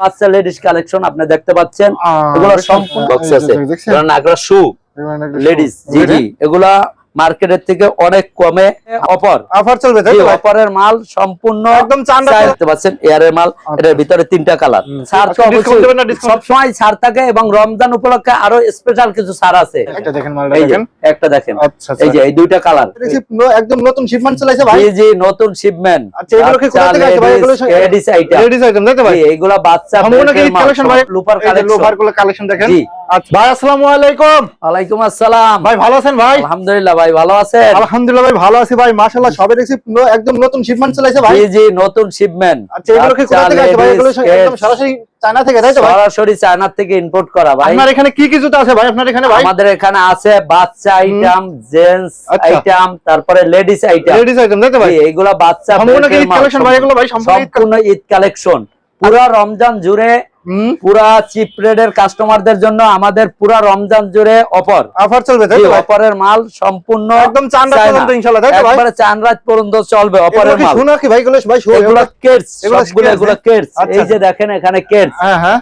বাচ্চা ladies collection আপনি দেখতে পাচ্ছেন এগুলো? সম্পূর্ণ বক্স আছে শু লেডিস show। জি জি এগুলা মার্কেটের থেকে অনেক কমে অফার। অফার চলবে তাই? অফারের মাল সম্পূর্ণ একদম চার দেখতে পাচ্ছেন এয়ারের মাল এটার ভিতরে তিনটা কালার। ছাড় তো আচ্ছা, discount দেবেন না, অবশ্যই discount? সবসময় ছাড় থাকে এবং রমজান উপলক্ষে আরও স্পেশাল কিছু ছাড় আছে। একটা দেখেন মালটা এই দেখেন। একটা দেখেন। আচ্ছা আচ্ছা। এই যে এই দুইটা কালার। একদম নতুন শিপমেন্ট চলেছে ভাই? জি নতুন শিপমেন্ট আচ্ছা এগুলো কি কোথা থেকে আসছে ভাই? এগুলো লেডিস আইটেম লেডিস আইটেম তাই তো ভাই? এইগুলা বাচ্চা সম্পূর্ণ কি কালেকশন সব ভাই? লুপার কালেকশনগুলো কালেকশন দেখেন। জি। আচ্ছা ভাই আসসালামু আলাইকুম। ওয়ালাইকুম আসসালাম। ভাই ভালো আছেন ভাই? আলহামদুলিল্লাহ ভাই ভালো আছেন? আলহামদুলিল্লাহ ভাই ভালো আছি ভাই মাশাআল্লাহ সবে রিসিপ্ট একদম নতুন শিপমেন্ট চলেছে ভাই। জি জি নতুন শিপমেন্ট আচ্ছা এগুলো কি কোথা থেকে আসছে ভাই? এগুলো একদম সরাসরি চায়না থেকে তাই তো ভাই? সরাসরি চায়না থেকে ইম্পোর্ট করা ভাই। আপনার এখানে কি কি জুতো আছে ভাই? আপনার এখানে ভাই? আমাদের এখানে আছে বাচ্চা আইটেম জেন্টস আচ্ছা। আইটেম তারপরে লেডিস আইটেম লেডিস আইটেম তাই তো ভাই? এইগুলা বাচ্চা সম্পূর্ণ ঈদ কালেকশন ভাই? এগুলো ভাই সম্পূর্ণ ঈদ কালেকশন পুরা রমজান জুড়ে পুরা চিপ রেডের কাস্টমারদের জন্য আমাদের পুরা রমজান জুড়ে অফার। অফার চলবে তাই তো অফারের মাল সম্পূর্ণ একদম চায়না। পর্যন্ত ইনশাআল্লাহ তাই তো ভাই? একবারে চান রাত পর্যন্ত চলবে অফারের মাল। শোনা কি ভাই ভাই? শো এগুলো কেটস এগুলো সবগুলো কেটস, এগুলো? কেটস? আচ্ছা, এই যে দেখেন এখানে কেটস। হ্যাঁ হ্যাঁ।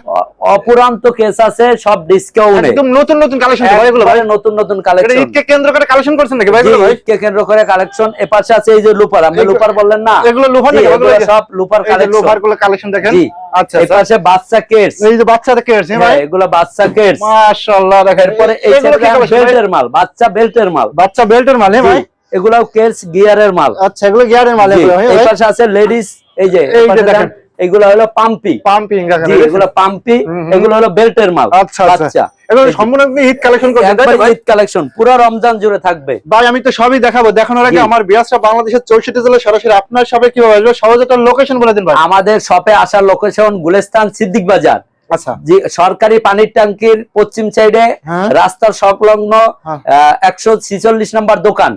অপুরান্ত কেস আছে সব ডিসকাউন্টে। একদম নতুন নতুন কালেকশন ভাই এগুলো ভাই। নতুন নতুন এটা কালেকশন ঈদকে কেন্দ্র করে কালেকশন করছেন নাকি ভাই এগুলো ভাই? ঈদকে কেন্দ্র করে কালেকশন এ পাশে আছে এই যে লুপার আপনি লুপার বললেন না? এগুলো লোভার জি, নাকি সব লুপার কালেকশনগুলো কালেকশন দেখেন। জি। আচ্ছা এই আচ্ছা। পাশে বাচ্চা কেটস এই যে বাচ্চাদের কেয়ারছে ভাই? এগুলো বাচ্চা কেটস মাশাআল্লাহ দেখেন। এরপরে এই এগুলো কি collection ভাই? বেল্টের মাল বাচ্চা বেল্টের মাল। বাচ্চা বেল্টের মাল হ্যাঁ ভাই? এগুলাও কেটস গিয়ারের মাল। আচ্ছা এগুলো গিয়ারের মাল এগুলো হ্যাঁ এই ভাই। পাশে আছে লেডিস এই যে এই এই যে দেখেন। দেখেন, এগুলো হলো পাম্পি পাম্পিং এগুলো পাম্পি। এগুলো হলো বেল্টের মাল আচ্ছা আচ্ছা। সম্পূর্ণ ঈদ কালেকশন করছেন ঈদ কালেকশন পুরো রমজান জুড়ে থাকবে। ভাই আমি তো সবই দেখাবো। দেখানোর আগে আমার বিয়াসটা বাংলাদেশের চৌষট্টি সরাসরি আপনার সবে কীভাবে আসবে? সহজে তার লোকেশন বলে দিন ভাই। আমাদের শপে আসার লোকেশন গুলেস্তান সিদ্দিক বাজার। আচ্ছা। সরকারি পানির ট্যাঙ্কির পশ্চিম সাইডে হ্যাঁ। রাস্তার সংলগ্ন হ্যাঁ। একশো ছিচল্লিশ নম্বর দোকান।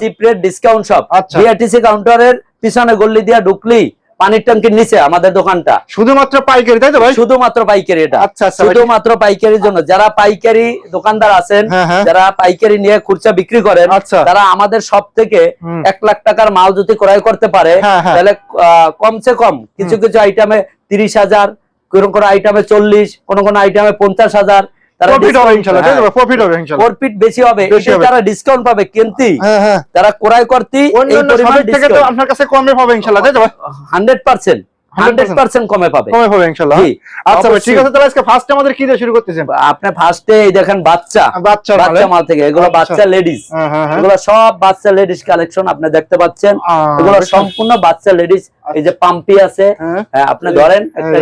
Cheap rate discount shop. বিআরটিসি কাউন্টারের পিছনে গল্লি দিয়া ঢুকলি পানির ট্যাঙ্কির নিচে আমাদের দোকানটা। শুধুমাত্র পাইকারি তাই তো ভাই? শুধুমাত্র পাইকারি এটা। আচ্ছা আচ্ছা শুধুমাত্র পাইকারির জন্য। যারা পাইকারি দোকানদার আছেন হ্যাঁ হ্যাঁ। যারা পাইকারি নিয়ে খুচরা বিক্রি করেন আচ্ছা। তারা আমাদের সব থেকে এক লাখ টাকার মাল যদি ক্রয় করতে পারে হ্যাঁ। তাহলে কমসে কম কিছু কিছু আইটেমে তিরিশ হাজার কোন কোন আইটেমে চল্লিশ কোন কোন আইটেমে পঞ্চাশ হাজার প্রফিট হবে ইনশাআল্লাহ তাই তো প্রফিট হবে ইনশাআল্লাহ। প্রফিট বেশি হবে বেশি এতে হবে। তারা ডিসকাউন্ট পাবে কিন্তু। তারা ক্রয় করতে এই পরিমাণ থেকে তো আপনার কাছে কমে পাবে ইনশাআল্লাহ তাই তো ভাই? Hundred percent hundred percent. কমে পাবে। কমে পাবে ইনশাআল্লাহ। আচ্ছা ভাই ঠিক আছে তাহলে আজকে ফার্স্ট আমাদের কি দিয়ে শুরু করতেছেন? আপনি ফার্স্টে এই দেখেন বাচ্চা। বাচ্চা বাচ্চা মাল থেকে এগুলো। বাচ্চা লেডিস এগুলো সব বাচ্চা লেডিস কালেকশন আপনি দেখতে পাচ্ছেন। এগুলো সম্পূর্ণ বাচ্চা লেডিস এই যে পাম্পি আছে হ্যাঁ। হ্যাঁ, আপনি ধরেন একটা?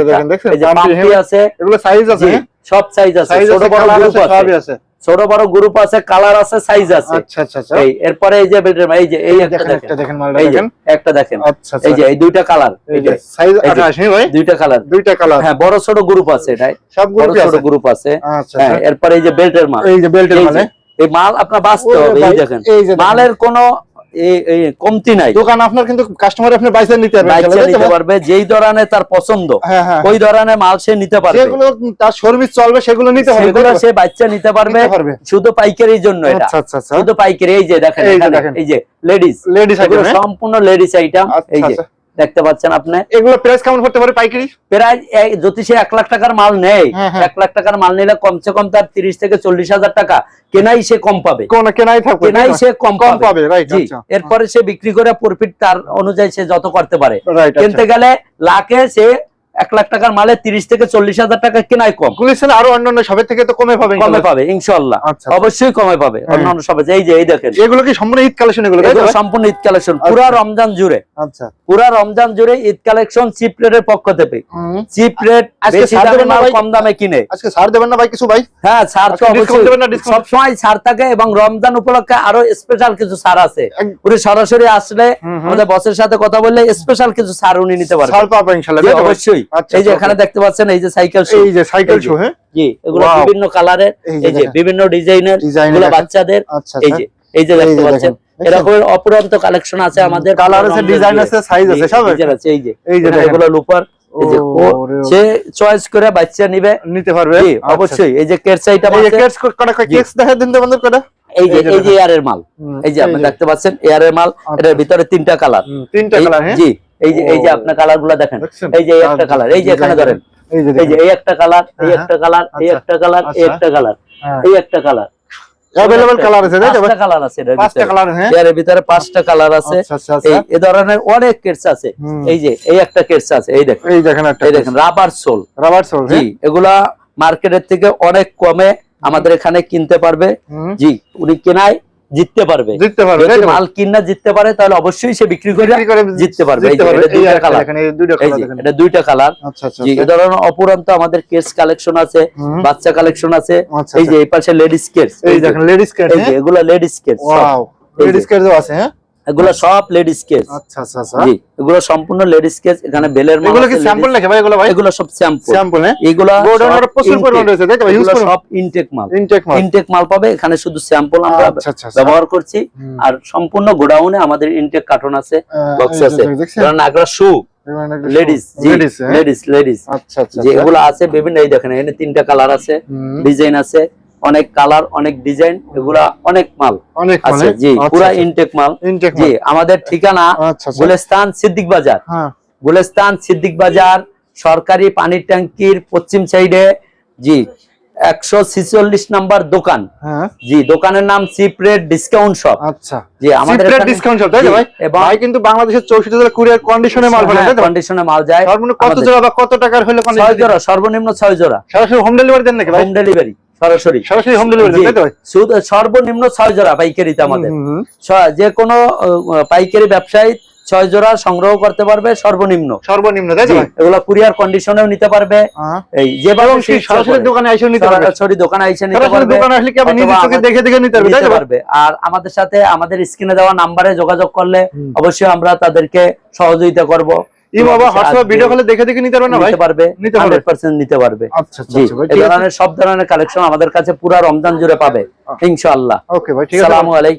এই যে পাম্পি। আছে। এগুলো সাইজ আছে জি? সব সাইজ আছে। ছোট বড় গ্রুপ আছে ছোট বড় গ্রুপ আছে কালার আছে সাইজ আছে। আচ্ছা আচ্ছা আচ্ছা। এই এরপরে এই যে এই যে এই একটা দেখেন একটা দেখেন দেখেন এই যে দেখেন। একটা দেখেন। আচ্ছা আচ্ছা এই যে এই দুইটা কালার এই যে সাইজ এই যে। 28 হ্যাঁ ভাই? দুইটা কালার দুইটা কালার হ্যাঁ বড় ছোট গ্রুপ আছে এটাই সব গ্রুপে ছোট আছে। গ্রুপ আছে। আচ্ছা হ্যাঁ আচ্ছা। এরপরে এই যে বেল্টের মাল। এই যে বেল্টের মানে এই মাল আপনার হবে এই দেখেন। মালের কোনো কমতি নাই। দোকান আপনার কিন্তু কাস্টমার আপনি বাইসে নিতে পারবে নিতে পারবে যেই ধরনের তার পছন্দ হ্যাঁ হ্যাঁ। ওই ধরনের মাল সে নিতে পারবে। যেগুলো তার সার্ভিস চলবে সেগুলো নিতে পারবে সেগুলো সে বাচ্চা নিতে পারবে শুধু পাইকারির জন্য এটা। আচ্ছা আচ্ছা আচ্ছা। শুধু পাইকারি এই যে দেখেন এই যে লেডিস লেডিস সম্পূর্ণ লেডিস আইটেম এই যে। দেখতে পাচ্ছেন আপনি? এগুলো প্রাইস কেমন করতে পারে পাইকারি? প্রায় যদি সে এক লাখ টাকার মাল নেয় হ্যাঁ, হ্যাঁ। এক লাখ টাকার মাল নিলে কমসে কম তার তিরিশ থেকে চল্লিশ হাজার টাকা। কেনাই সে কম পাবে। কোন কেনাই থাকবে কেনাই সে কম কম পাবে। আচ্ছা। এরপরে সে বিক্রি করে প্রফিট তার অনুযায়ী সে যত করতে পারে। রাইট কিনতে গেলে লাখে সে এক লাখ টাকার মালে তিরিশ থেকে চল্লিশ হাজার টাকা কেনাই কম। গুলিস্তান আরও অন্যান্য সবের থেকে তো কমে পাবে কমে পাবে ইনশাল্লাহ। আচ্ছা। অবশ্যই কমে পাবে। হ্যাঁ। অন্যান্য সবে এই যে এই দেখেন। এগুলো কি সম্পূর্ণ ঈদ কালেকশন এগুলো? সম্পূর্ণ ঈদ কালেকশন পুরা রমজান জুড়ে। আচ্ছা। পুরা রমজান জুড়ে ঈদ কালেকশন চিপ রেটের পক্ষ থেকে। Chip rate? কম দামে কিনে। আজকে ছাড় দেবেন না ভাই কিছু ভাই? হ্যাঁ ছাড় তো না সবসময় ছাড় থাকে এবং রমজান উপলক্ষে আরও স্পেশাল কিছু ছাড় আছে। উনি সরাসরি আসলে। আমাদের বসের সাথে কথা বললে স্পেশাল কিছু ছাড় উনি নিতে পারবেন। ছাড় পাবে ইনশাআল্লাহ জি, তাই তো ভাই? অবশ্যই। আচ্ছা, এই যে আচ্ছা, এখানে দেখতে পাচ্ছেন এই যে সাইকেল শু এই যে সাইকেল শো হ্যাঁ জি এগুলো বিভিন্ন কালারের এই যে। বিভিন্ন ডিজাইনের এগুলো বাচ্চাদের আচ্ছা এই আচ্ছা যে এই যে দেখতে পাচ্ছেন এরকমের অপুরন্ত কালেকশন আছে আমাদের কালার আছে ডিজাইন আছে সাইজ আছে সব আছে এই যে এই যে এগুলো লুপার। সে চয়েস করে বাচ্চা নিবে নিতে পারবে আচ্ছা। অবশ্যই এই যে কেটস আইটেম আছে কেটস কটা কেটস দেখা দিন তো কটা এই যে এই যে এয়ারের মাল এই যে আপনি দেখতে পাচ্ছেন এয়ারের মাল আচ্ছা। এটার ভিতরে তিনটা কালার তিনটা কালার হ্যাঁ জি এই যে এই যে আপনার কালারগুলা দেখেন এই যে একটা কালার এই যে এখানে ধরেন এই যে এই এই একটা কালার এই হ্যাঁ, একটা কালার এই আচ্ছা, একটা কালার এই আচ্ছা। একটা কালার হ্যাঁ। এই একটা কালার অ্যাভেলেবল কালার আছে তাই তো? ভাই পাঁচটা কালার আছে পাঁচটা কালার হ্যাঁ। এর ভিতরে পাঁচটা কালার আছে। আচ্ছা আচ্ছা এই আচ্ছা এ ধরনের অনেক কেটস আছে। এই যে এই একটা কেটস আছে এই দেখেন। এই দেখেন একটা এই দেখেন রাবার সোল রাবার সোল জি এগুলা মার্কেটের থেকে অনেক কমে আমাদের এখানে কিনতে পারবে। জি উনি কেনায় জিততে পারবে। জিততে পারবে যদি মাল কিনা জিততে পারে তাহলে অবশ্যই সে বিক্রি করে জিততে পারবে। এটা দুইটা কালার এখানে এই দুইটা কালার যে এটা দুইটা কালার আচ্ছা আচ্ছা জি এ ধরনের অপুরন্ত আমাদের কেস কালেকশন আছে বাচ্চা কালেকশন আছে। আচ্ছা, এই যে আচ্ছা। এই পাশে লেডিস কেস এই দেখেন লেডিস কেস এই যে এগুলা লেডিস কেস ওয়াও লেডিস কেসও আছে হ্যাঁ? এগুলা সব লেডিস কেস আচ্ছা আচ্ছা আচ্ছা। জি এগুলো সম্পূর্ণ লেডিস কেস এখানে বেলের এগুলো কি স্যাম্পল নাকি ভাই? এগুলো ভাই? এগুলো সব স্যাম্পল স্যাম্পল এগুলা গোডাউন প্রচুর পরিমাণ রয়েছে তাই তো ভাই ইউজ এগুলো করুন সব ইনটেক মাল। ইনটেক মাল। ইনটেক মাল পাবে এখানে শুধু স্যাম্পল আমরা আচ্ছা আচ্ছা ব্যবহার করছি। আর সম্পূর্ণ গোডাউনে আমাদের ইনটেক কার্টন আছে বক্স আছে। কারণ Agra shoe ladies? Ladies ladies আচ্ছা আচ্ছা আচ্ছা। এগুলো আছে বিভিন্ন এই দেখেন এখানে তিনটা কালার আছে। ডিজাইন আছে। অনেক কালার অনেক ডিজাইন এগুলা অনেক মাল। অনেক আছে জি পুরা ইনটেক মাল। জি আমাদের ঠিকানা আচ্ছা আচ্ছা। গুলেস্তান সিদ্দিক বাজার। হ্যাঁ। গুলেস্তান সিদ্দিক বাজার সরকারি পানির ট্যাঙ্কির পশ্চিম সাইডে জি একশো ছিচল্লিশ নাম্বার দোকান। হ্যাঁ। জি দোকানের নাম চিপ রেট ডিসকাউন্ট শপ আচ্ছা। জি আমাদের ডিসকাউন্ট সব তাই ভাই? ভাই কিন্তু বাংলাদেশের 64 জেলা কুরিয়ার কন্ডিশনে মাল ফেলে কন্ডিশনে মাল যায় সর্বনিম্ন কত জোড়া বা কত টাকার হলে ছয় জোড়া সর্বনিম্ন ছয় জোড়া। সরাসরি হোম ডেলিভারি দেন নাকি হোম ডেলিভারি সরাসরি। সরাসরি হোম ডেলিভারি তাই তো সর্বনিম্ন ছয় জোড়া পাইকারিতে আমাদের। যে কোনো পাইকারি ব্যবসায়ী ছয় জোড়া সংগ্রহ করতে পারবে সর্বনিম্ন। সর্বনিম্ন তাই এগুলো কুরিয়ার কন্ডিশনেও নিতে পারবে। এই যেভাবে সরাসরি দোকানে এসে নিতে পারবে। সরাসরি দোকানে এসে নিতে সরাসরি পারবে। দোকানে আসলে কি আপনি অথবা চোখে দেখে দেখে নিতে পারবে তাই নিতে তো ভাই? পারবে। আর আমাদের সাথে আমাদের স্ক্রিনে দেওয়া নাম্বারে যোগাযোগ করলে অবশ্যই আমরা তাদেরকে সহযোগিতা করব। ই বাবা হোয়াটসঅ্যাপ ভিডিও কলে দেখে দেখে নিতে পারবে না ভাই? নিতে পারবে নিতে পারবে। 100% নিতে পারবে। আচ্ছা আচ্ছা আচ্ছা ভাই এই ধরনের সব ধরনের কালেকশন আমাদের কাছে পুরা রমজান জুড়ে পাবে ইনশাআল্লাহ। ওকে ভাই ঠিক আছে। আসসালামু আলাইকুম।